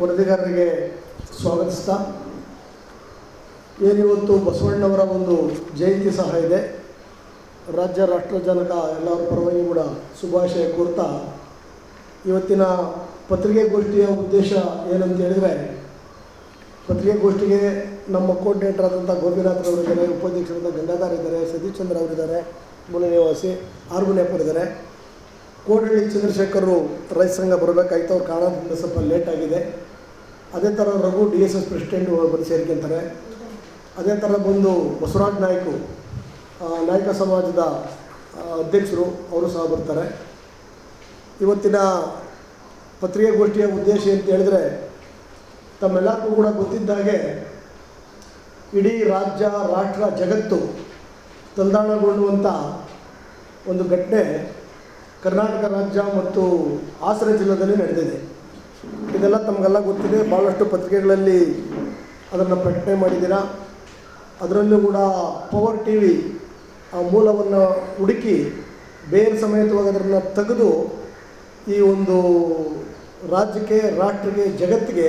ವರದಿಗಾರರಿಗೆ ಸ್ವಾಗತಿಸ್ತಾ, ಏನಿವತ್ತು ಬಸವಣ್ಣವರ ಒಂದು ಜಯಂತಿ ಸಹ ಇದೆ. ರಾಜ್ಯ ರಾಷ್ಟ್ರ ಜನಕ ಎಲ್ಲರ ಪರವಾಗಿ ಕೂಡ ಶುಭಾಶಯ ಕೋರ್ತಾ, ಇವತ್ತಿನ ಪತ್ರಿಕೆಗೋಷ್ಠಿಯ ಉದ್ದೇಶ ಏನಂತ ಹೇಳಿದರೆ, ಪತ್ರಿಕೆಗೋಷ್ಠಿಗೆ ನಮ್ಮ ಕೋರ್ಡಿನೇಟರಾದಂಥ ಗೋಪಿನಾಥ್ ಇದ್ದಾರೆ, ಉಪಾಧ್ಯಕ್ಷರಾದ ಗಂಗಾಧರ್ ಇದ್ದಾರೆ, ಸತೀಶ್ ಚಂದ್ರ ಅವರಿದ್ದಾರೆ ಮೂಲ ನಿವಾಸಿ ಆರ್ಗುನೇಪರಿದ್ದಾರೆ ಕೋಡಳ್ಳಿ ಚಂದ್ರಶೇಖರು ರೈತ ಸಂಘ ಬರಬೇಕಾಯ್ತು, ಅವ್ರು ಕಾರಣದಿಂದ ಸ್ವಲ್ಪ ಲೇಟ್ ಆಗಿದೆ. ಅದೇ ಥರ Raghu D S S president ಬಂದು ಸೇರ್ಕೊಂತಾರೆ. ಅದೇ ಥರ ಬಂದು ಬಸವರಾಜ್ ನಾಯ್ಕು ನಾಯಕ ಸಮಾಜದ ಅಧ್ಯಕ್ಷರು ಅವರು ಸಹ ಬರ್ತಾರೆ. ಇವತ್ತಿನ ಪತ್ರಿಕೆಗೋಷ್ಠಿಯ ಉದ್ದೇಶ ಅಂತ ಹೇಳಿದ್ರೆ, ತಮ್ಮೆಲ್ಲರಿಗೂ ಕೂಡ ಗೊತ್ತಿದ್ದ ಹಾಗೆ ಇಡೀ ರಾಜ್ಯ, ರಾಷ್ಟ್ರ, ಜಗತ್ತು ತಂದಾಣಗೊಳ್ಳುವಂಥ ಒಂದು ಘಟನೆ ಕರ್ನಾಟಕ ರಾಜ್ಯ ಮತ್ತು ಹಾಸನ ಜಿಲ್ಲೆಯಲ್ಲಿ ನಡೆದಿದೆ. ಇದೆಲ್ಲ ತಮಗೆಲ್ಲ ಗೊತ್ತಿದೆ. ಭಾಳಷ್ಟು ಪತ್ರಿಕೆಗಳಲ್ಲಿ ಅದನ್ನು ಪ್ರಕಟಣೆ ಮಾಡಿದ್ದೀರಾ? ಅದರಲ್ಲೂ ಕೂಡ ಪವರ್ ಟಿ ವಿ ಆ ಮೂಲವನ್ನು ಹುಡುಕಿ ಬೇರೆ ಸಮೇತವಾಗಿ ಅದನ್ನು ತೆಗೆದು ಈ ಒಂದು ರಾಜ್ಯಕ್ಕೆ, ರಾಷ್ಟ್ರಕ್ಕೆ, ಜಗತ್ತಿಗೆ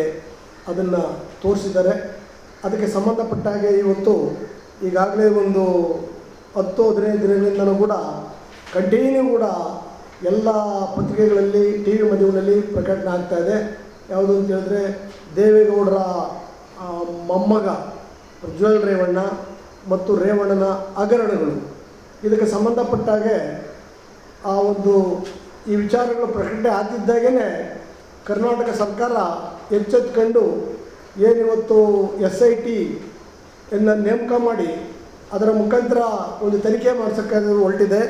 ಅದನ್ನು ತೋರಿಸಿದ್ದಾರೆ. ಅದಕ್ಕೆ ಸಂಬಂಧಪಟ್ಟ ಹಾಗೆ ಇವತ್ತು ಈಗಾಗಲೇ ಒಂದು ಹತ್ತು ಹದಿನೈದು ದಿನಗಳಿಂದಲೂ ಕೂಡ ಕಂಟಿನ್ಯೂ ಕೂಡ ಎಲ್ಲ ಪತ್ರಿಕೆಗಳಲ್ಲಿ ಟಿ ವಿ ಮಾಧ್ಯಮಗಳಲ್ಲಿ ಪ್ರಕಟಣೆ ಆಗ್ತಾ ಇದೆ. ಯಾವುದು ಅಂತ ಹೇಳಿದ್ರೆ, ದೇವೇಗೌಡರ ಮೊಮ್ಮಗ ಪ್ರಜ್ವಲ್ ರೇವಣ್ಣ ಮತ್ತು ರೇವಣ್ಣನ ಹಗರಣಗಳು. ಇದಕ್ಕೆ ಸಂಬಂಧಪಟ್ಟಾಗೆ ಆ ಒಂದು, ಈ ವಿಚಾರಗಳು ಪ್ರಕಟಣೆ ಆಗ್ತಿದ್ದಾಗೇ ಕರ್ನಾಟಕ ಸರ್ಕಾರ ಎಚ್ಚೆತ್ಕೊಂಡು ಏನಿವತ್ತು ಎಸ್ ಐ ಟಿ ಎನ್ನ ನೇಮಕ ಮಾಡಿ, ಅದರ ಮುಖಾಂತರ ಒಂದು ತನಿಖೆ ಮಾಡಿಸೋಕ್ಕೆ ಹೊರಟಿದೆ.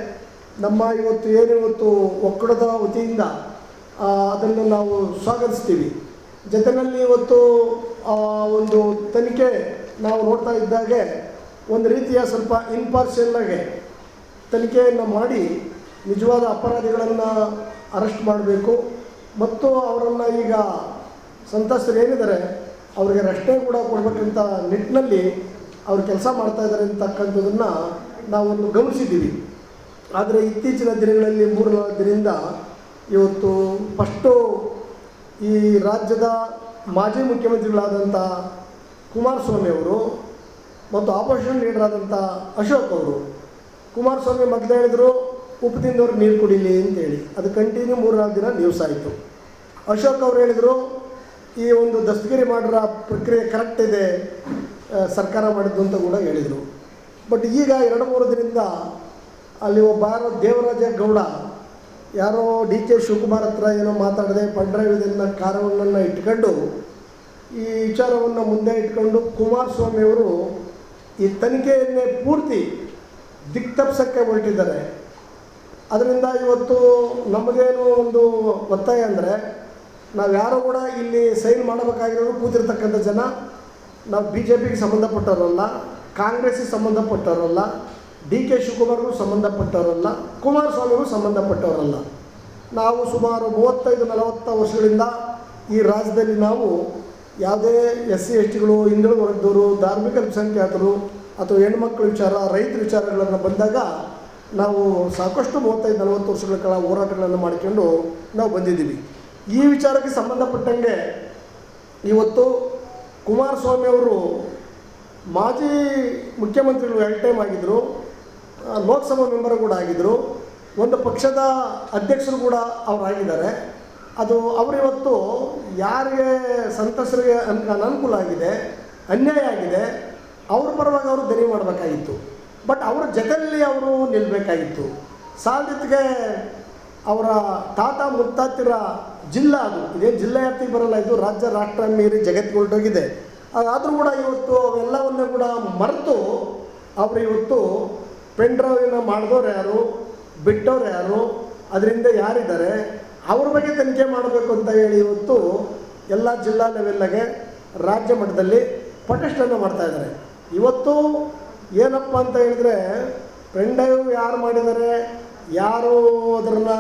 ನಮ್ಮ ಇವತ್ತು ಏನಿವತ್ತು ಒಕ್ಕಡದ ವತಿಯಿಂದ ಅದನ್ನು ನಾವು ಸ್ವಾಗತಿಸ್ತೀವಿ. ಜೊತೆಯಲ್ಲಿ ಇವತ್ತು ಒಂದು ತನಿಖೆ ನಾವು ನೋಡ್ತಾ ಇದ್ದಾಗೆ, ಒಂದು ರೀತಿಯ ಸ್ವಲ್ಪ ಇನ್ಪಾರ್ಷಿಯಲ್ಲಾಗೆ ತನಿಖೆಯನ್ನು ಮಾಡಿ ನಿಜವಾದ ಅಪರಾಧಿಗಳನ್ನು ಅರೆಸ್ಟ್ ಮಾಡಬೇಕು. ಮತ್ತು ಅವರನ್ನು ಈಗ ಸಂತ್ರಸ್ತರು ಏನಿದ್ದಾರೆ, ಅವರಿಗೆ ರಕ್ಷಣೆ ಕೂಡ ಕೊಡಬೇಕಂತ ನಿಟ್ಟಿನಲ್ಲಿ ಅವರು ಕೆಲಸ ಮಾಡ್ತಾ ಇದ್ದಾರೆ ಅಂತಕ್ಕಂಥದ್ದನ್ನು ನಾವೊಂದು ಗಮನಿಸಿದ್ದೀವಿ. ಆದರೆ ಇತ್ತೀಚಿನ ದಿನಗಳಲ್ಲಿ ಮೂರು ನಾಲ್ಕು ದಿನದಿಂದ ಇವತ್ತು ಫಸ್ಟು ಈ ರಾಜ್ಯದ ಮಾಜಿ ಮುಖ್ಯಮಂತ್ರಿಗಳಾದಂಥ ಕುಮಾರಸ್ವಾಮಿ ಅವರು ಮತ್ತು ಆಪೋಸಿಷನ್ ಲೀಡರ್ ಆದಂಥ ಅಶೋಕ್ ಅವರು, ಕುಮಾರಸ್ವಾಮಿ ಮೊದಲು ಹೇಳಿದರು ಉಪ್ಪು ತಿಂದವ್ರು ನೀರು ಕುಡಿಲಿ ಅಂತೇಳಿ. ಅದು ಕಂಟಿನ್ಯೂ ಮೂರು ನಾಲ್ಕು ದಿನ ನ್ಯೂಸ್ ಆಯಿತು. ಅಶೋಕ್ ಅವರು ಹೇಳಿದರು, ಈ ಒಂದು ದಸ್ತಗಿರಿ ಮಾಡಿರೋ ಪ್ರಕ್ರಿಯೆ ಕರೆಕ್ಟ್ ಇದೆ ಸರ್ಕಾರ ಮಾಡಿದ್ದು ಅಂತ ಕೂಡ ಹೇಳಿದರು. ಬಟ್ ಈಗ ಎರಡು ಮೂರು ದಿನದಿಂದ ಅಲ್ಲಿ ಒಬ್ಬ ಯಾರೋ ದೇವರಾಜ ಗೌಡ, ಯಾರೋ ಡಿ ಕೆ ಶಿವಕುಮಾರ್ ಹತ್ರ ಏನೋ ಮಾತಾಡದೆ ಪಂಡ್ರೈವ್ ಇದನ್ನು ಕಾರಣವನ್ನು ಇಟ್ಕೊಂಡು, ಈ ವಿಚಾರವನ್ನು ಮುಂದೆ ಇಟ್ಕೊಂಡು ಕುಮಾರಸ್ವಾಮಿಯವರು ಈ ತನಿಖೆಯನ್ನೇ ಪೂರ್ತಿ ದಿಕ್ತಪ್ಸಕ್ಕೆ ಹೊರಟಿದ್ದಾರೆ. ಅದರಿಂದ ಇವತ್ತು ನಮಗೇನು ಒಂದು ಒತ್ತಾಯ ಅಂದರೆ, ನಾವು ಯಾರು ಕೂಡ ಇಲ್ಲಿ ಸೈನ್ ಮಾಡಬೇಕಾಗಿರೋರು ಕೂತಿರ್ತಕ್ಕಂಥ ಜನ, ನಾವು ಬಿ ಜೆ ಪಿಗೆ ಸಂಬಂಧಪಟ್ಟವರಲ್ಲ, ಕಾಂಗ್ರೆಸ್ಸಿಗೆ ಸಂಬಂಧಪಟ್ಟವರಲ್ಲ ಡಿ ಕೆ ಶಿವಕುಮಾರ್ಗೂ ಸಂಬಂಧಪಟ್ಟವರಲ್ಲ, ಕುಮಾರಸ್ವಾಮಿಗೂ ಸಂಬಂಧಪಟ್ಟವರಲ್ಲ. ನಾವು ಸುಮಾರು ಮೂವತ್ತೈದು ನಲವತ್ತು ವರ್ಷಗಳಿಂದ ಈ ರಾಜ್ಯದಲ್ಲಿ ನಾವು ಯಾವುದೇ ಎಸ್ ಸಿ ಎಸ್ ಟಿಗಳು ಹಿಂದುಳಿದ ವರ್ಗದವರು ಧಾರ್ಮಿಕ ಅಲ್ಪಸಂಖ್ಯಾತರು ಅಥವಾ ಹೆಣ್ಮಕ್ಳ ವಿಚಾರ, ರೈತರ ವಿಚಾರಗಳನ್ನು ಬಂದಾಗ ನಾವು ಸಾಕಷ್ಟು ಮೂವತ್ತೈದು, ನಲವತ್ತು ವರ್ಷಗಳ ಕಾಲ ಹೋರಾಟಗಳನ್ನು ಮಾಡಿಕೊಂಡು ನಾವು ಬಂದಿದ್ದೀವಿ. ಈ ವಿಚಾರಕ್ಕೆ ಸಂಬಂಧಪಟ್ಟಂಗೆ ಇವತ್ತು ಕುಮಾರಸ್ವಾಮಿ ಅವರು ಮಾಜಿ ಮುಖ್ಯಮಂತ್ರಿಗಳು ಎರಡು ಟೈಮ್ ಆಗಿದ್ದರು. ಲೋಕಸಭಾ ಮೆಂಬರು ಕೂಡ ಆಗಿದ್ದರು ಒಂದು ಪಕ್ಷದ ಅಧ್ಯಕ್ಷರು ಕೂಡ ಅವರಾಗಿದ್ದಾರೆ. ಅದು ಅವರಿವತ್ತು ಯಾರಿಗೆ ಸಂತಸರಿಗೆ ಅನ್, ಅನನುಕೂಲ ಆಗಿದೆ, ಅನ್ಯಾಯ ಆಗಿದೆ, ಅವ್ರ ಪರವಾಗಿ ಅವರು ದನಿ ಮಾಡಬೇಕಾಗಿತ್ತು. ಬಟ್ ಅವರ ಜೊತೆಯಲ್ಲಿ ಅವರು ನಿಲ್ಲಬೇಕಾಗಿತ್ತು ಸಾಧ್ಯತೆಗೆ ಅವರ ತಾತ ಮುತ್ತಾತಿರ ಜಿಲ್ಲಾ ಅದು. ಇದೇ ಜಿಲ್ಲೆ ವ್ಯಾಪ್ತಿಗೆ ಬರಲ್ಲ, ಇದು ರಾಜ್ಯ ರಾಷ್ಟ್ರ ಮೀರಿ ಜಗತ್ತಿಗೆ ಆದರೂ ಕೂಡ ಇವತ್ತು ಅವೆಲ್ಲವನ್ನೂ ಕೂಡ ಮರೆತು ಅವರು ಇವತ್ತು ಪೆನ್ ಡ್ರೈವ್ನ ಮಾಡಿದವ್ರು ಯಾರು? ಬಿಟ್ಟವ್ರು ಯಾರು? ಅದರಿಂದ ಯಾರಿದ್ದಾರೆ? ಅವ್ರ ಬಗ್ಗೆ ತನಿಖೆ ಮಾಡಬೇಕು ಅಂತ ಹೇಳಿ ಇವತ್ತು ಎಲ್ಲ ಜಿಲ್ಲಾ ಲೆವೆಲ್ಲಾಗೆ ರಾಜ್ಯ ಮಟ್ಟದಲ್ಲಿ ಪ್ರೊಟೆಸ್ಟನ್ನು ಮಾಡ್ತಾ ಇದ್ದಾರೆ. ಇವತ್ತು ಏನಪ್ಪ ಅಂತ ಹೇಳಿದ್ರೆ ಪೆನ್ ಯಾರು ಮಾಡಿದ್ದಾರೆ? ಯಾರು ಅದನ್ನು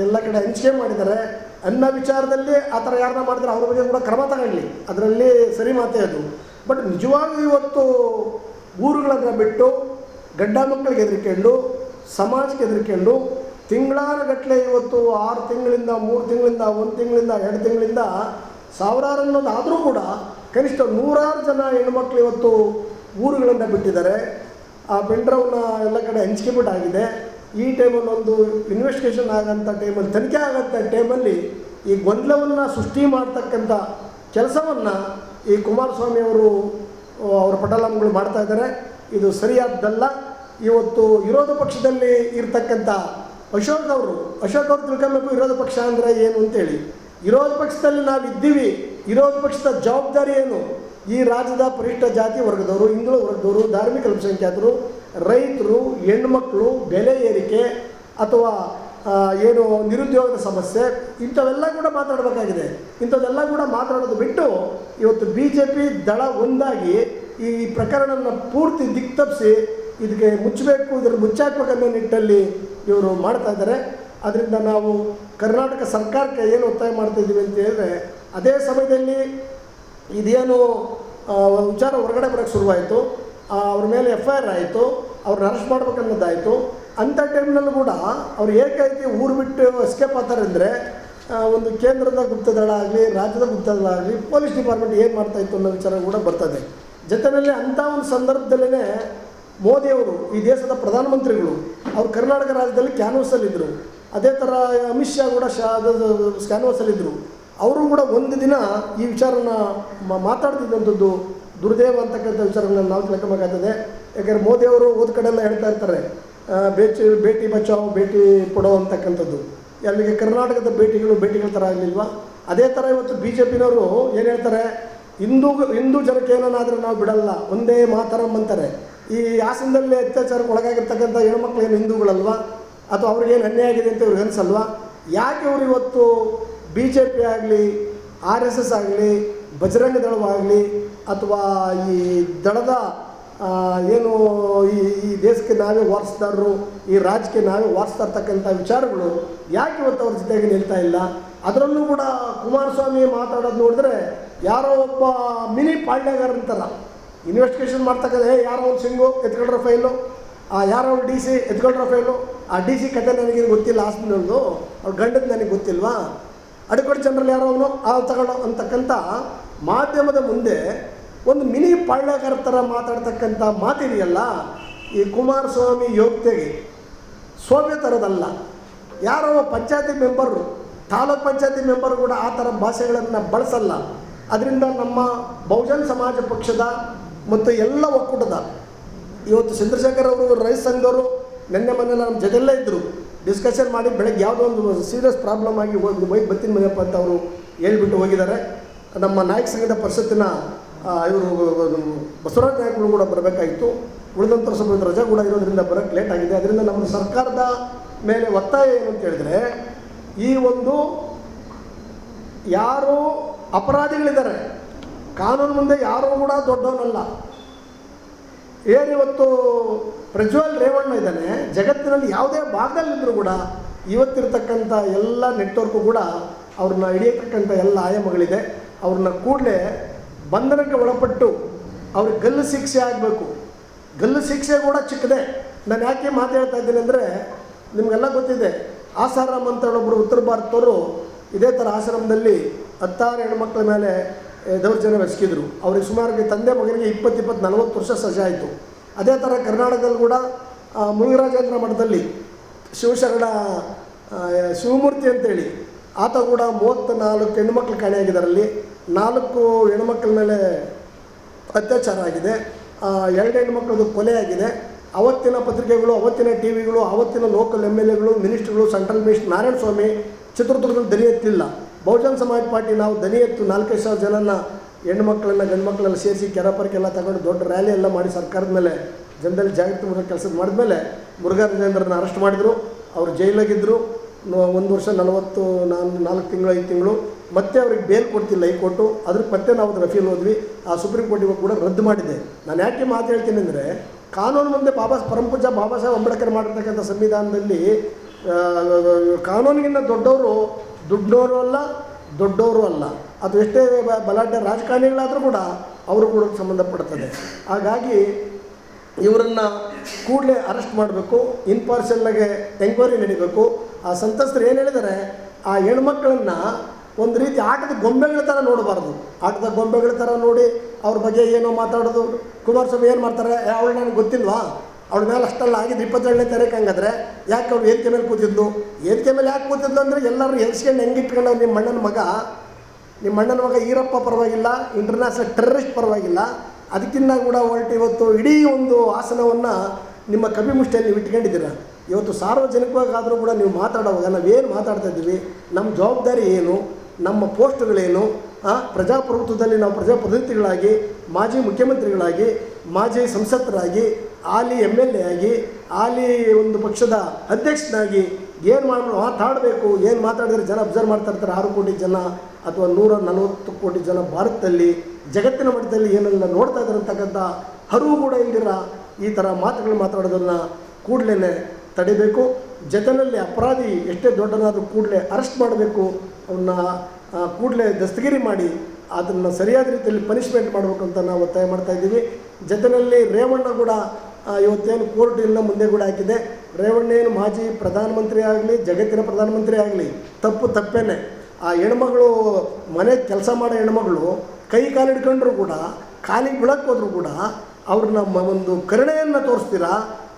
ಎಲ್ಲ ಕಡೆ ಹಂಚಿಕೆ ಮಾಡಿದ್ದಾರೆ? ಅನ್ನೋ ವಿಚಾರದಲ್ಲಿ ಆ ಥರ ಯಾರನ್ನ ಮಾಡಿದ್ರೆ ಅವ್ರ ಬಗ್ಗೆ ಕೂಡ ಕ್ರಮ ತಗೊಳ್ಳಿ. ಅದರಲ್ಲಿ ಸರಿ ಮಾತೇ ಅದು. ಬಟ್ ನಿಜವಾಗಿ ಇವತ್ತು ಊರುಗಳನ್ನು ಬಿಟ್ಟು ಗಡ್ಡ ಮಕ್ಕಳಿಗೆ ಹೆದರಿಕೊಂಡು ಸಮಾಜಕ್ಕೆ ಹೆದರ್ಕೊಂಡು ತಿಂಗಳಾನಗಟ್ಟಲೆ ಇವತ್ತು ಆರು ತಿಂಗಳಿಂದ, ಮೂರು ತಿಂಗಳಿಂದ, ಒಂದು ತಿಂಗಳಿಂದ, ಎರಡು ತಿಂಗಳಿಂದ ಸಾವಿರಾರು ಅನ್ನೋದಾದರೂ ಕೂಡ ಕನಿಷ್ಠ ನೂರಾರು ಜನ ಹೆಣ್ಮಕ್ಳು ಇವತ್ತು ಊರುಗಳನ್ನು ಬಿಟ್ಟಿದ್ದಾರೆ. ಆ ಬೆಂಡ್ರವನ್ನ ಎಲ್ಲ ಕಡೆ ಹಂಚ್ಕೆಬಿಟ್ಟಾಗಿದೆ ಈ ಟೈಮಲ್ಲಿ ಒಂದು ಇನ್ವೆಸ್ಟಿಗೇಷನ್ ಆಗೋಂಥ ಟೈಮಲ್ಲಿ, ತನಿಖೆ ಆಗೋಂಥ ಟೈಮಲ್ಲಿ ಈ ಗೊಂದಲವನ್ನು ಸೃಷ್ಟಿ ಮಾಡ್ತಕ್ಕಂಥ ಕೆಲಸವನ್ನು ಈ ಕುಮಾರಸ್ವಾಮಿ ಅವರು ಅವರ ಪಟಲಂಗಳು ಮಾಡ್ತಾ ಇದ್ದಾರೆ. ಇದು ಸರಿಯಾದ್ದಲ್ಲ ಇವತ್ತು ವಿರೋಧ ಪಕ್ಷದಲ್ಲಿ ಇರ್ತಕ್ಕಂಥ ಅಶೋಕ್ ಅವರು ಅಶೋಕ್ ಅವರು ತಿಳ್ಕೊಬೇಕು ವಿರೋಧ ಪಕ್ಷ ಅಂದರೆ ಏನು ಅಂತೇಳಿ. ವಿರೋಧ ಪಕ್ಷದಲ್ಲಿ ನಾವು ಇದ್ದೀವಿ ವಿರೋಧ ಪಕ್ಷದ ಜವಾಬ್ದಾರಿ ಏನು? ಈ ರಾಜ್ಯದ ಪರಿಷ್ಠ ಜಾತಿ ವರ್ಗದವರು ಹಿಂದುಳ ವರ್ಗದವರು, ಧಾರ್ಮಿಕ ಅಲ್ಪಸಂಖ್ಯಾತರು, ರೈತರು, ಹೆಣ್ಮಕ್ಳು, ಬೆಲೆ ಏರಿಕೆ ಅಥವಾ ಏನು ನಿರುದ್ಯೋಗದ ಸಮಸ್ಯೆ, ಇಂಥವೆಲ್ಲ ಕೂಡ ಮಾತಾಡಬೇಕಾಗಿದೆ. ಇಂಥದ್ದೆಲ್ಲ ಕೂಡ ಮಾತಾಡೋದು ಬಿಟ್ಟು ಇವತ್ತು ಬಿ ಜೆ ಪಿ ದಳ ಒಂದಾಗಿ ಈ ಪ್ರಕರಣವನ್ನು ಪೂರ್ತಿ ದಿಕ್ತಪ್ಪಿಸಿ ಇದಕ್ಕೆ ಮುಚ್ಚಬೇಕು ಇದ್ರ ಮುಚ್ಚಾಕ್ಬೇಕನ್ನೋ ನಿಟ್ಟಲ್ಲಿ ಇವರು ಮಾಡ್ತಾ ಇದ್ದಾರೆ. ಅದರಿಂದ ನಾವು ಕರ್ನಾಟಕ ಸರ್ಕಾರಕ್ಕೆ ಏನು ಒತ್ತಾಯ ಮಾಡ್ತಾ ಇದ್ದೀವಿ ಅಂತ ಹೇಳಿದ್ರೆ, ಅದೇ ಸಮಯದಲ್ಲಿ ಇದೇನು ವಿಚಾರ ಹೊರಗಡೆ ಬರೋಕ್ಕೆ ಶುರುವಾಯಿತು. ಅವ್ರ ಮೇಲೆ ಎಫ್ ಐ ಆರ್ ಆಯಿತು, ಅವ್ರನ್ನ ಅರೆಸ್ಟ್ ಮಾಡ್ಬೇಕನ್ನೋದಾಯಿತು. ಅಂಥ ಟೈಮ್ನಲ್ಲೂ ಕೂಡ ಅವ್ರು ಏಕೈತಿ ಊರು ಬಿಟ್ಟು ಎಸ್ಕೇಪ್ ಆಗ್ತಾರೆ ಅಂದರೆ ಒಂದು ಕೇಂದ್ರದ ಗುಪ್ತದಳ ಆಗಲಿ, ರಾಜ್ಯದ ಗುಪ್ತದಳ ಆಗಲಿ, ಪೊಲೀಸ್ ಡಿಪಾರ್ಟ್ಮೆಂಟ್ ಏನು ಮಾಡ್ತಾ ಇತ್ತು ಅನ್ನೋ ವಿಚಾರ ಕೂಡ ಬರ್ತದೆ ಜೊತೆಯಲ್ಲಿ ಅಂಥ ಒಂದು ಸಂದರ್ಭದಲ್ಲೇ ಮೋದಿಯವರು ಈ ದೇಶದ ಪ್ರಧಾನಮಂತ್ರಿಗಳು, ಅವರು ಕರ್ನಾಟಕ ರಾಜ್ಯದಲ್ಲಿ ಕ್ಯಾನ್ವಸಲ್ಲಿದ್ದರು ಅದೇ ಥರ ಅಮಿತ್ ಶಾ ಕೂಡ ಶಾ ಕ್ಯಾನ್ವಸಲ್ಲಿದ್ದರು ಅವರು ಕೂಡ ಒಂದು ದಿನ ಈ ವಿಚಾರನ ಮಾತಾಡ್ತಿದ್ದಂಥದ್ದು ದುರ್ದೇವ ಅಂತಕ್ಕಂಥ ವಿಚಾರಗಳನ್ನ ನಾವು ತಿಳ್ಕೊಬೇಕಾಗ್ತದೆ. ಯಾಕಂದರೆ ಮೋದಿಯವರು ಓದ್ ಕಡೆ ಎಲ್ಲ ಹೇಳ್ತಾ ಇರ್ತಾರೆ ಭೇಟಿ ಬೇಟಿ ಬಚಾವ್ ಭೇಟಿ ಕೊಡೋ ಅಂತಕ್ಕಂಥದ್ದು. ಅಲ್ಲಿಗೆ ಕರ್ನಾಟಕದ ಭೇಟಿಗಳು ಭೇಟಿಗಳ ಥರ ಆಗಲಿಲ್ವಾ? ಅದೇ ಥರ ಇವತ್ತು ಬಿ ಜೆ ಪಿನವರು ಏನು ಹೇಳ್ತಾರೆ, ಹಿಂದೂ ಹಿಂದೂ ಜನಕ್ಕೆ ಏನಾದರೂ ನಾವು ಬಿಡಲ್ಲ, ಒಂದೇ ಮಾತರಂ ಅಂತಾರೆ. ಈ ಹಾಸನದಲ್ಲಿ ಅತ್ಯಾಚಾರಕ್ಕೆ ಒಳಗಾಗಿರ್ತಕ್ಕಂಥ ಹೆಣ್ಮಕ್ಳು ಏನು ಹಿಂದೂಗಳಲ್ವಾ? ಅಥವಾ ಅವ್ರಿಗೇನು ಅನ್ಯಾಯ ಆಗಿದೆ ಅಂತ ಇವ್ರಿಗೆ ಅನಿಸಲ್ವಾ? ಯಾಕೆ ಅವರು ಇವತ್ತು ಬಿ ಜೆ ಪಿ ಆಗಲಿ, ಆರ್ ಎಸ್ ಎಸ್ ಆಗಲಿ, ಬಜರಂಗ ದಳವಾಗಲಿ ಅಥವಾ ಈ ದಳದ ಏನು ಈ ಈ ದೇಶಕ್ಕೆ ನಾವೇ ವಾರಿಸ್ತಾರರು ಈ ರಾಜ್ಯಕ್ಕೆ ನಾವೇ ವಾರಿಸ್ತಾ ಇರ್ತಕ್ಕಂಥ ವಿಚಾರಗಳು ಯಾಕೆ ಇವತ್ತು ಅವ್ರ ಜೊತೆಗೆ ನಿಲ್ತಾ ಇಲ್ಲ? ಅದರಲ್ಲೂ ಕೂಡ ಕುಮಾರಸ್ವಾಮಿ ಮಾತಾಡೋದು ನೋಡಿದ್ರೆ ಯಾರೋ ಒಬ್ಬ ಮಿನಿ ಪಾಳ್ಯಗಾರ ಅಂತಾರ ಇನ್ವೆಸ್ಟಿಗೇಷನ್ ಮಾಡ್ತಕ್ಕಂಥ, ಏ, ಯಾರೋ ಒಂದು ಸಿಂಗು ಎತ್ಕೊಂಡ್ರ ಫೈಲು ಆ, ಯಾರೋ ಡಿ ಸಿ ಎತ್ಕೊಂಡ್ರ ಫೈಲು ಆ ಡಿ ಸಿ ಕತೆ ನನಗೆ ಗೊತ್ತಿಲ್ಲ ಹಾಸ್ಪಿಟಲ್ದು ಅವ್ರ ಗಂಡದ್ದು ನನಗೆ ಗೊತ್ತಿಲ್ವಾ? ಅಡ್ಕೋಡಿ ಜನರಲ್ಲಿ ಯಾರೋ ಅವನು? ಆ ತಗೊಂಡು ಅಂತಕ್ಕಂಥ ಮಾಧ್ಯಮದ ಮುಂದೆ ಒಂದು ಮಿನಿ ಪಾಳ್ಯಗಾರ ಥರ ಮಾತಾಡ್ತಕ್ಕಂಥ ಮಾತಿದೆಯಲ್ಲ, ಈ ಕುಮಾರಸ್ವಾಮಿ ಯೋಗ್ಯತೆಗೆ ಸೋಮ್ಯ ಥರದಲ್ಲ ಯಾರೋ ಪಂಚಾಯತಿ ಮೆಂಬರು, ತಾಲೂಕ್ ಪಂಚಾಯತಿ ಮೆಂಬರು ಕೂಡ ಆ ಥರ ಭಾಷೆಗಳನ್ನು ಬಳಸಲ್ಲ. ಅದರಿಂದ ನಮ್ಮ ಬಹುಜನ್ ಸಮಾಜ ಪಕ್ಷದ ಮತ್ತು ಎಲ್ಲ ಒಕ್ಕೂಟದ. ಇವತ್ತು ಚಂದ್ರಶೇಖರ್ ಅವರು ರೈತ ಸಂಘದವರು ನಿನ್ನೆ ಮೊನ್ನೆ ನಮ್ಮ ಜೊತೆಲ್ಲೇ ಇದ್ದರು ಡಿಸ್ಕಷನ್ ಮಾಡಿ ಬೆಳಗ್ಗೆ ಯಾವುದೋ ಒಂದು ಸೀರಿಯಸ್ ಪ್ರಾಬ್ಲಮ್ ಆಗಿ ಹೋಗಿ ಬೈಕ್ ಬತ್ತಿನ ಮನೆಯಪ್ಪ ಅಂತ ಅವರು ಹೇಳ್ಬಿಟ್ಟು ಹೋಗಿದ್ದಾರೆ. ನಮ್ಮ ನಾಯಕ ಸಂಘದ ಪರಿಷತ್ತಿನ ಇವರು ಬಸವರಾಜ ನಾಯಕರು ಕೂಡ ಬರಬೇಕಾಗಿತ್ತು. ಉಳಿದಂಥ ಸ್ವಲ್ಪ ರಜೆ ಕೂಡ ಇರೋದ್ರಿಂದ ಬರೋಕ್ಕೆ ಲೇಟ್ ಆಗಿದೆ. ಅದರಿಂದ ನಮ್ಮ ಸರ್ಕಾರದ ಮೇಲೆ ಒತ್ತಾಯ ಏನು ಅಂತ ಹೇಳಿದ್ರೆ, ಈ ಒಂದು ಯಾರು ಅಪರಾಧಿಗಳಿದ್ದಾರೆ ಕಾನೂನು ಮುಂದೆ ಯಾರೂ ಕೂಡ ದೊಡ್ಡವನಲ್ಲ. ಏನಿವತ್ತು ಪ್ರಜ್ವಲ್ ರೇವಣ್ಣ ಇದ್ದಾನೆ, ಜಗತ್ತಿನಲ್ಲಿ ಯಾವುದೇ ಭಾಗದಲ್ಲಿದ್ದರೂ ಕೂಡ ಇವತ್ತಿರ್ತಕ್ಕಂಥ ಎಲ್ಲ ನೆಟ್ವರ್ಕು ಕೂಡ ಅವ್ರನ್ನ ಹಿಡಿಯತಕ್ಕಂಥ ಎಲ್ಲ ಆಯಾಮಗಳಿದೆ. ಅವ್ರನ್ನ ಕೂಡಲೇ ಬಂಧನಕ್ಕೆ ಒಳಪಟ್ಟು ಅವ್ರಿಗೆ ಗಲ್ಲು ಶಿಕ್ಷೆ ಆಗಬೇಕು. ಗಲ್ಲು ಶಿಕ್ಷೆ ಕೂಡ ಚಿಕ್ಕದೆ. ನಾನು ಯಾಕೆ ಮಾತಾಡ್ತಾ ಇದ್ದೀನಿ ಅಂದರೆ, ನಿಮಗೆಲ್ಲ ಗೊತ್ತಿದೆ, ಆಸಾರಾಮ್ ಅಂತ ಒಬ್ಬರು ಉತ್ತರ ಭಾರತದವರು ಇದೇ ಥರ ಆಶ್ರಮದಲ್ಲಿ ಹತ್ತಾರು ಹೆಣ್ಮಕ್ಳ ಮೇಲೆ ದೌರ್ಜನ್ಯ ಬೆಸಗಿದ್ರು ಅವ್ರಿಗೆ ಸುಮಾರು ತಂದೆ ಮಗನಿಗೆ ಇಪ್ಪತ್ತು ಇಪ್ಪತ್ತು, ನಲವತ್ತು ವರ್ಷ ಸಜೆ ಆಯಿತು. ಅದೇ ಥರ ಕರ್ನಾಟಕದಲ್ಲಿ ಕೂಡ ಮುಳುಗರಾಜೇಂದ್ರ ಮಠದಲ್ಲಿ ಶಿವಶರಣ ಶಿವಮೂರ್ತಿ ಅಂತೇಳಿ, ಆತ ಕೂಡ ಮೂವತ್ತ ನಾಲ್ಕು ಹೆಣ್ಮಕ್ಳು ಕಾಣೆಯಾಗಿದ್ದಾರಲ್ಲಿ, ನಾಲ್ಕು ಹೆಣ್ಮಕ್ಳ ಮೇಲೆ ಅತ್ಯಾಚಾರ ಆಗಿದೆ. ಎರಡು ಹೆಣ್ಮಕ್ಳದ್ದು ಕೊಲೆ ಆಗಿದೆ. ಅವತ್ತಿನ ಪತ್ರಿಕೆಗಳು, ಅವತ್ತಿನ ಟಿ ವಿಗಳು ಅವತ್ತಿನ ಲೋಕಲ್ ಎಂ ಎಲ್ ಎಗಳು, ಮಿನಿಸ್ಟ್ರುಗಳು, ಸೆಂಟ್ರಲ್ ಮಿನಿಸ್ಟರ್ ನಾರಾಯಣ ಸ್ವಾಮಿ ಚಿತ್ರದುರ್ಗದಲ್ಲಿ ದನಿ ಎತ್ತಲಿಲ್ಲ ಬಹುಜನ್ ಸಮಾಜ ಪಾರ್ಟಿ ನಾವು ದನಿ ಎತ್ತು ನಾಲ್ಕೈದು ಸಾವಿರ ಜನನ ಹೆಣ್ಣು ಮಕ್ಕಳನ್ನ, ಗಂಡು ಮಕ್ಕಳೆಲ್ಲ ಸೇರಿಸಿ ಕೆರಪರಕ್ಕೆಲ್ಲ ತಗೊಂಡು ದೊಡ್ಡ ರ್ಯಾಲಿ ಎಲ್ಲ ಮಾಡಿ ಸರ್ಕಾರದ ಮೇಲೆ ಜನದಲ್ಲಿ ಜಾಗೃತಿ ಮೂಡೋ ಕೆಲಸ ಮಾಡಿದ್ಮೇಲೆ ಮುರುಘಾರಾಜೇಂದ್ರನ್ನ ಅರೆಸ್ಟ್ ಮಾಡಿದರು. ಅವರು ಜೈಲಾಗಿದ್ದರು ಒಂದು ವರ್ಷ ನಲವತ್ತು, ನಾನು, ನಾಲ್ಕು ತಿಂಗಳು, ಐದು ತಿಂಗಳು. ಮತ್ತೆ ಅವ್ರಿಗೆ ಬೇಲ್ ಕೊಡ್ತಿಲ್ಲ ಹೈಕೋರ್ಟು. ಅದ್ರ ಮತ್ತೆ ನಾವು ರಫೀಲ್ ಹೋದ್ವಿ. ಆ ಸುಪ್ರೀಂ ಕೋರ್ಟಿಗೆ ಕೂಡ ರದ್ದು ಮಾಡಿದೆ. ನಾನು ಯಾಕೆ ಮಾತು ಹೇಳ್ತೀನಿ ಅಂದರೆ, ಕಾನೂನು ಮುಂದೆ ಬಾಬಾ ಪರಂಪೂಜ ಬಾಬಾ ಸಾಹೇಬ್ ಅಂಬೇಡ್ಕರ್ ಮಾಡಿರ್ತಕ್ಕಂಥ ಸಂವಿಧಾನದಲ್ಲಿ ಕಾನೂನಿಗಿಂತ ದೊಡ್ಡವರು ದುಡ್ಡವರು ಅಲ್ಲ ದೊಡ್ಡವರು ಅಲ್ಲ. ಅದು ಎಷ್ಟೇ ಬಲಾಢ್ಯ ರಾಜಕಾರಣಿಗಳಾದರೂ ಕೂಡ ಅವರು ಕೂಡ ಸಂಬಂಧಪಡ್ತದೆ. ಹಾಗಾಗಿ ಇವರನ್ನು ಕೂಡಲೇ ಅರೆಸ್ಟ್ ಮಾಡಬೇಕು ಇನ್ಪಾರ್ಷಲ್ಲಾಗೆ ಎಂಕ್ವೈರಿ ನಡೀಬೇಕು. ಆ ಸಂತಸ್ತರು ಏನು ಹೇಳಿದರೆ, ಆ ಹೆಣ್ಮಕ್ಳನ್ನು ಒಂದು ರೀತಿ ಆಟದ ಗೊಂಬೆಗಳ ಥರ ನೋಡಬಾರ್ದು. ಆಟದ ಗೊಂಬೆಗಳ ಥರ ನೋಡಿ ಅವ್ರ ಬಗ್ಗೆ ಏನೋ ಮಾತಾಡೋದು. ಕುಮಾರಸ್ವಾಮಿ ಏನು ಮಾಡ್ತಾರೆ ಅವಳು ನನಗೆ ಗೊತ್ತಿಲ್ವಾ? ಅವಳ ಮೇಲೆ ಅಷ್ಟೆಲ್ಲ ಆಗಿದ್ದು ಇಪ್ಪತ್ತೇಳನೇ ತಾರೀಕು ಹಂಗಾದ್ರೆ ಯಾಕೆ ಅವ್ಳು ವೇದಿಕೆ ಮೇಲೆ ಕೂತಿದ್ಲು? ವೇದಿಕೆ ಮೇಲೆ ಯಾಕೆ ಕೂತಿದ್ಲು ಅಂದರೆ ಎಲ್ಲರೂ ಹೆಂಗೆ ಇಟ್ಕೊಂಡು ನಿಮ್ಮ ಅಣ್ಣನ ಮಗ? ನಿಮ್ಮ ಅಣ್ಣನ ಮಗ ಈರಪ್ಪ ಪರವಾಗಿಲ್ಲ ಇಂಟರ್ನ್ಯಾಷನಲ್ ಟೆರರಿಸ್ಟ್ ಪರವಾಗಿಲ್ಲ. ಅದಕ್ಕಿಂತ ಕೂಡ ಹೊರಟು ಇವತ್ತು ಇಡೀ ಒಂದು ಆಸನವನ್ನು ನಿಮ್ಮ ಕಮ್ಮಿ ಮುಷ್ಟಿಯಲ್ಲಿ ನೀವು ಇಟ್ಕೊಂಡಿದ್ದೀರ. ಇವತ್ತು ಸಾರ್ವಜನಿಕವಾಗಿ ಆದರೂ ಕೂಡ ನೀವು ಮಾತಾಡುವಾಗ ನಾವೇನು ಮಾತಾಡ್ತಾ ಇದ್ದೀವಿ? ನಮ್ಮ ಜವಾಬ್ದಾರಿ ಏನು? ನಮ್ಮ ಪೋಸ್ಟ್ಗಳೇನು? ಪ್ರಜಾಪ್ರಭುತ್ವದಲ್ಲಿ ನಾವು ಪ್ರಜಾಪ್ರತಿನಿಧಿಗಳಾಗಿ, ಮಾಜಿ ಮುಖ್ಯಮಂತ್ರಿಗಳಾಗಿ, ಮಾಜಿ ಸಂಸತ್ತರಾಗಿ ಹಾಲಿ ಎಂ ಎಲ್ ಎ ಆಗಿ ಆಲಿ ಒಂದು ಪಕ್ಷದ ಅಧ್ಯಕ್ಷನಾಗಿ ಏನು ಮಾಡಿ ಮಾತಾಡಬೇಕು ಏನು ಮಾತಾಡಿದ್ರೆ ಜನ ಅಬ್ಸರ್ವ್ ಮಾಡ್ತಾ ಇರ್ತಾರೆ. ಆರು ಕೋಟಿ ಜನ ಅಥವಾ ನೂರ ನಲವತ್ತು ಕೋಟಿ ಜನ ಭಾರತದಲ್ಲಿ, ಜಗತ್ತಿನ ಮಟ್ಟದಲ್ಲಿ ಏನೆಲ್ಲ ನೋಡ್ತಾ ಇದ್ದಾರೆ ಅಂತಕ್ಕಂಥ ಅರಿವು ಕೂಡ ಇಲ್ದಿರ ಈ ಥರ ಮಾತುಗಳು ಮಾತಾಡೋದನ್ನು ಕೂಡಲೇ ತಡಿಬೇಕು. ಜತನಲ್ಲಿ ಅಪರಾಧಿ ಎಷ್ಟೇ ದೊಡ್ಡನಾದರೂ ಕೂಡಲೇ ಅರೆಸ್ಟ್ ಮಾಡಬೇಕು. ಅವನ್ನ ಕೂಡಲೇ ದಸ್ತಗಿರಿ ಮಾಡಿ, ಅದನ್ನು ಸರಿಯಾದ ರೀತಿಯಲ್ಲಿ ಪನಿಷ್ಮೆಂಟ್ ಮಾಡಬೇಕು ಅಂತ ನಾವು ಒತ್ತಾಯ ಮಾಡ್ತಾ ಇದ್ದೀವಿ. ಜತನಲ್ಲಿ ರೇವಣ್ಣ ಕೂಡ ಇವತ್ತೇನು ಕೋರ್ಟ್ ಇಲ್ಲ ಮುಂದೆ ಕೂಡ ಹಾಕಿದೆ. ರೇವಣ್ಣ ಏನು ಮಾಜಿ ಪ್ರಧಾನಮಂತ್ರಿ ಆಗಲಿ, ಜಗತ್ತಿನ ಪ್ರಧಾನಮಂತ್ರಿ ಆಗಲಿ, ತಪ್ಪು ತಪ್ಪೇನೆ. ಆ ಹೆಣ್ಮಗಳು ಮನೆ ಕೆಲಸ ಮಾಡೋ ಹೆಣ್ಮಗಳು ಕೈ ಕಾಲು ಹಿಡ್ಕೊಂಡ್ರು ಕೂಡ, ಕಾಲಿಗೆ ಬಿಳಕ್ಕೆ ಹೋದರೂ ಕೂಡ ಅವ್ರನ್ನ ಒಂದು ಕರುಣೆಯನ್ನು ತೋರಿಸ್ತೀರಾ?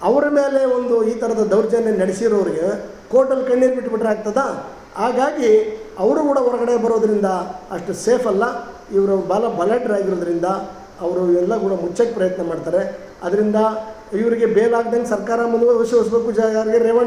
ಅವರ ಮೇಲೆ ಒಂದು ಈ ಥರದ ದೌರ್ಜನ್ಯ ನಡೆಸಿರೋರಿಗೆ ಕೋರ್ಟಲ್ಲಿ ಕಣ್ಣೀರು ಬಿಟ್ಬಿಟ್ರೆ ಆಗ್ತದಾ? ಹಾಗಾಗಿ ಅವರು ಕೂಡ ಹೊರಗಡೆ ಬರೋದ್ರಿಂದ ಅಷ್ಟು ಸೇಫ್ ಅಲ್ಲ. ಇವರು ಬಾಲ ಬಲಾಢ್ಯರಾಗಿರೋದ್ರಿಂದ ಅವರು ಎಲ್ಲ ಕೂಡ ಮುಚ್ಚಕ್ಕೆ ಪ್ರಯತ್ನ ಮಾಡ್ತಾರೆ. ಅದರಿಂದ ಇವರಿಗೆ ಬೇಲಾಗ್ದಂಗೆ ಸರ್ಕಾರ ಮುಂದುವರಿಸಬೇಕು ಜ ಯಾರಿಗೆ ರೇವಣ್ಣ